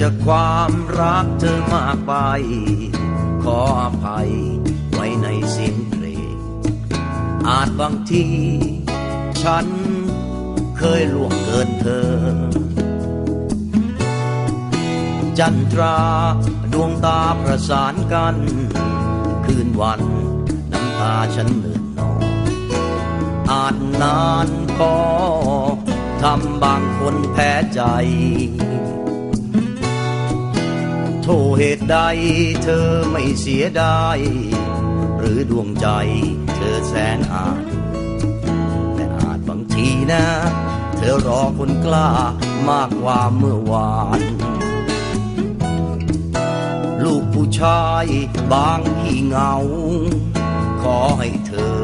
จะความรักเธอมากไป ขออภัยไว้ในเสียงเพลง อาจบางที ฉันเคยล่วงเกินเธอ จันทราดวงตาประสานกัน คืนวันน้ำตาฉันเนื่นนองอาจนานพอทำบางคนแพ้ใจ โทเหตุใดเธอไม่เสียดายหรือดวงใจเธอแสนอาจแต่อาจบางทีนะ เธอรอคนกล้ามากกว่าเมื่อวาน ลูกผู้ชายบางที่เหงา ขอให้เธอ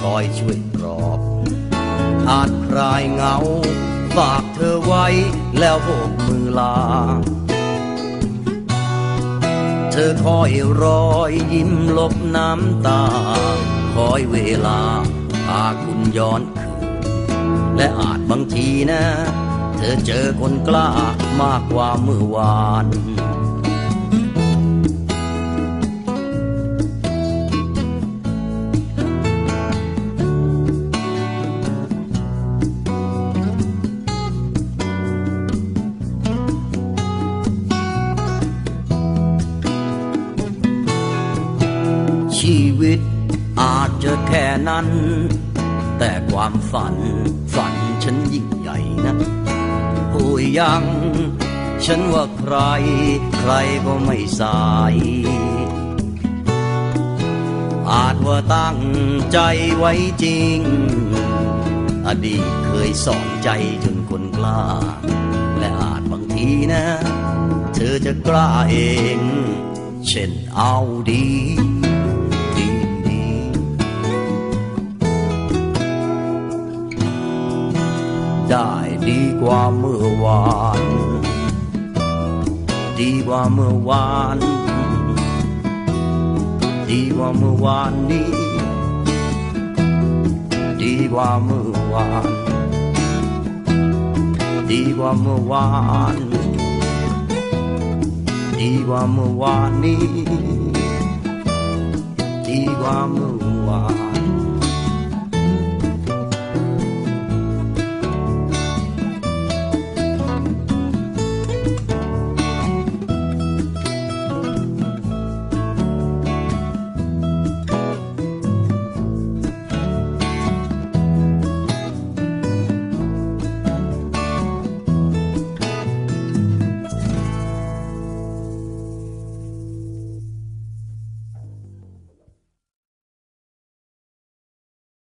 คอยช่วยปลอบ อาจคลายเหงา ฝากเธอไว้แล้วโบกมือลา เธอคอยรอยยิ้มลบน้ำตา คอยเวลาพาคุณย้อนคืน และอาจบางทีนะ เธอเจอคนกล้ามากกว่าเมื่อวาน ชีวิตอาจจะแค่นั้น แต่ความฝันฝันฉันยิ่งใหญ่นะโอ้ยยัง ฉันว่าใคร ใครก็ไม่สาย อาจว่าตั้งใจไว้จริง อดีตเคยสอนใจจนคนกล้า และอาจบางทีนะ เธอจะกล้าเอง เช่นเอาดีดี กว่าเมื่อวาน ดีกว่าเมื่อวาน ดีกว่าเมื่อวานนี้ ดีกว่าเมื่อวาน ดีกว่าเมื่อวาน ดีกว่าเมื่อวานนี้ ดีกว่าเมื่อวาน